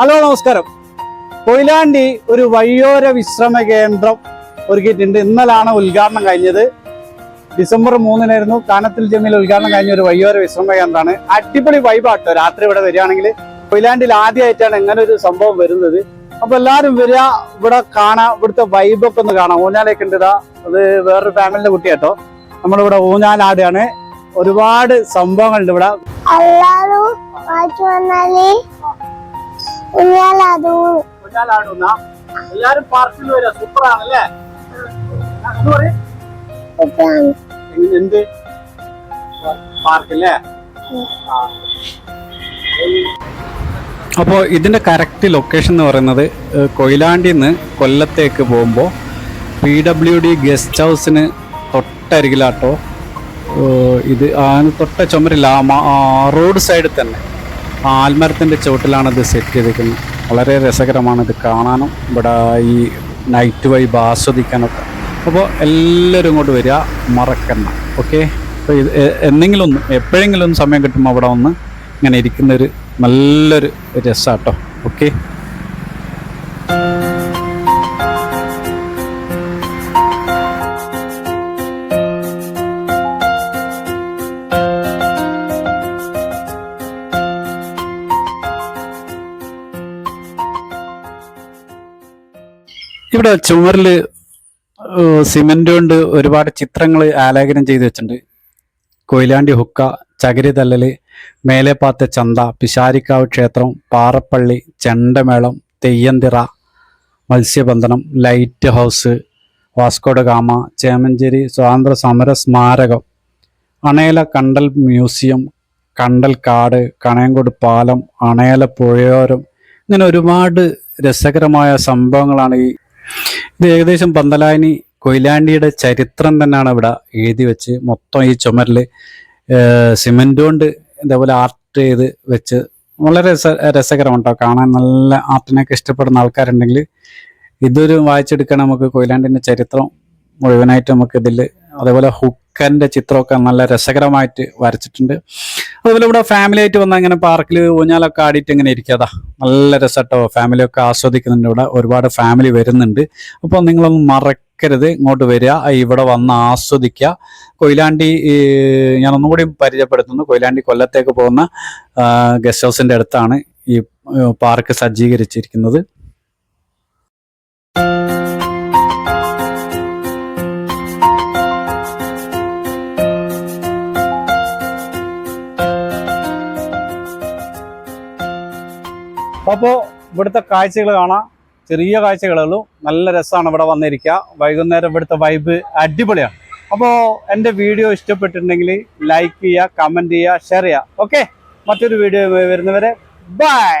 നമസ്കാരം. കൊയിലാണ്ടി ഒരു വഴിയോര വിശ്രമ കേന്ദ്രം ഒരുക്കിയിട്ടുണ്ട്. ഇന്നലാണ് ഉദ്ഘാടനം കഴിഞ്ഞത്. ഡിസംബർ മൂന്നിനായിരുന്നു കാനത്തിൽ ജമ്മിൽ ഉദ്ഘാടനം കഴിഞ്ഞ ഒരു വഴിയോര വിശ്രമ കേന്ദ്രമാണ്. അടിപൊളി വൈബാട്ടോ രാത്രി ഇവിടെ വരികയാണെങ്കിൽ കൊയിലാണ്ടിയിൽ ആദ്യമായിട്ടാണ് ഇങ്ങനെ ഒരു സംഭവം വരുന്നത്. അപ്പൊ എല്ലാവരും വരിക ഇവിടെ കാണാം ഇവിടുത്തെ വൈബൊക്കെ ഒന്ന് കാണാം. ഊഞ്ഞാലേക്ക് ഉണ്ട് ഇതാ. അത് വേറൊരു ഫാമിലിന്റെ കുട്ടിയാട്ടോ നമ്മളിവിടെ ഊഞ്ഞാലാടുകയാണ്. ഒരുപാട് സംഭവങ്ങളുണ്ട് ഇവിടെ. ഊഞ്ഞാലാടുന്ന എല്ലാരും പാർക്കിൽ വരിക സൂപ്പർ ആണല്ലേ എന്ത് പറയും? എങ്ങനെ- എന്ത്? പാർക്കല്ലേ അപ്പോൾ ഇതിന്റെ കറക്റ്റ് ലൊക്കേഷൻ എന്ന് പറയുന്നത് കൊയിലാണ്ടിൽ നിന്ന് കൊല്ലത്തേക്ക് പോകുമ്പോൾ പി ഡബ്ല്യു ഡി ഗസ്റ്റ് ഹൗസിന് തൊട്ടരികിലാട്ടോ ഇത് ആ തൊട്ട ചുമരില്ല ആ റോഡ് സൈഡിൽ തന്നെ. ആൽമരത്തിന്റെ ചുവട്ടിലാണ് ഇത് സെറ്റ് ചെയ്തിരിക്കുന്നത്. വളരെ രസകരമാണ് ഇത് കാണാനും ഇവിടെ ഈ നൈറ്റ് വൈബ് ആസ്വദിക്കാനൊക്കെ. അപ്പോൾ എല്ലാവരും ഇങ്ങോട്ട് വരിക മറക്കണ്ണ ഓക്കെ അപ്പോൾ ഇത് എന്തെങ്കിലും ഒന്ന് എപ്പോഴെങ്കിലും ഒന്ന് സമയം കിട്ടുമ്പോൾ അവിടെ വന്ന് ഇങ്ങനെ ഇരിക്കുന്നൊരു നല്ലൊരു രസമാട്ടോ ഓക്കെ ഇവിടെ ചുമരിൽ സിമെന്റ് കൊണ്ട് ഒരുപാട് ചിത്രങ്ങൾ ആലേഖനം ചെയ്തു വെച്ചിട്ടുണ്ട്. കൊയിലാണ്ടി ഹുക്ക ചകിരി തല്ലല് മേലെപ്പാത്ത ചന്ത പിശാരിക്കാവ് ക്ഷേത്രം പാറപ്പള്ളി ചെണ്ടമേളം തെയ്യന്തിറ മത്സ്യബന്ധനം lighthouse Vasco da Gama Chemancheri സ്വാതന്ത്ര്യ സമര സ്മാരകം അണയല കണ്ടൽ മ്യൂസിയം കണ്ടൽ കാട് കണയങ്കോട് പാലം അണയല പുഴയോരം. ഇങ്ങനെ ഒരുപാട് രസകരമായ സംഭവങ്ങളാണ് ഈ ഇത് ഏകദേശം പന്തലാനി കൊയിലാണ്ടിയുടെ ചരിത്രം തന്നെയാണ് ഇവിടെ എഴുതി വെച്ച് മൊത്തം ഈ ചുമരിൽ സിമെന്റ് കൊണ്ട് ഇതേപോലെ ആർട്ട് ചെയ്ത് വെച്ച് വളരെ രസ രസകരമാണ് കാണാൻ നല്ല ആർട്ടിനൊക്കെ ഇഷ്ടപ്പെടുന്ന ആൾക്കാരുണ്ടെങ്കിൽ ഇതൊരു വായിച്ചെടുക്കാൻ നമുക്ക് കൊയിലാണ്ടിന്റെ ചരിത്രം മുഴുവനായിട്ട് നമുക്ക് ഇതിൽ അതേപോലെ ഹുക്കന്റെ ചിത്രമൊക്കെ നല്ല രസകരമായിട്ട് വരച്ചിട്ടുണ്ട്. അതുപോലെ ഇവിടെ ഫാമിലി ആയിട്ട് വന്നാൽ ഇങ്ങനെ പാർക്കിൽ ഊഞ്ഞാലൊക്കെ ആടിയിട്ട് ഇങ്ങനെ ഇരിക്കാതാ നല്ല രസട്ടോ. ഫാമിലി ഒക്കെ ആസ്വദിക്കുന്നുണ്ട് ഇവിടെ. ഒരുപാട് ഫാമിലി വരുന്നുണ്ട്. അപ്പോൾ നിങ്ങളൊന്നും മറക്കരുത്. ഇങ്ങോട്ട് വരിക. ഇവിടെ വന്ന് ആസ്വദിക്കുക കൊയിലാണ്ടി ഞാൻ ഒന്നുകൂടി പരിചയപ്പെടുത്തുന്നു. കൊയിലാണ്ടി കൊല്ലത്തേക്ക് പോകുന്ന ഗസ്റ്റ് ഹൗസിന്റെ അടുത്താണ് ഈ പാർക്ക് സജ്ജീകരിച്ചിരിക്കുന്നത്. അപ്പോൾ ഇവിടുത്തെ കാഴ്ചകൾ കാണാം. ചെറിയ കാഴ്ചകളുള്ളൂ നല്ല രസമാണ് ഇവിടെ വന്നിരിക്കുക. വൈകുന്നേരം ഇവിടുത്തെ വൈബ് അടിപൊളിയാണ്. അപ്പോൾ എന്റെ വീഡിയോ ഇഷ്ടപ്പെട്ടിട്ടുണ്ടെങ്കിൽ ലൈക്ക് ചെയ്യുക കമന്റ് ചെയ്യുക ഷെയർ ചെയ്യുക. ഓക്കെ മറ്റൊരു വീഡിയോ വരുന്നവരെ ബൈ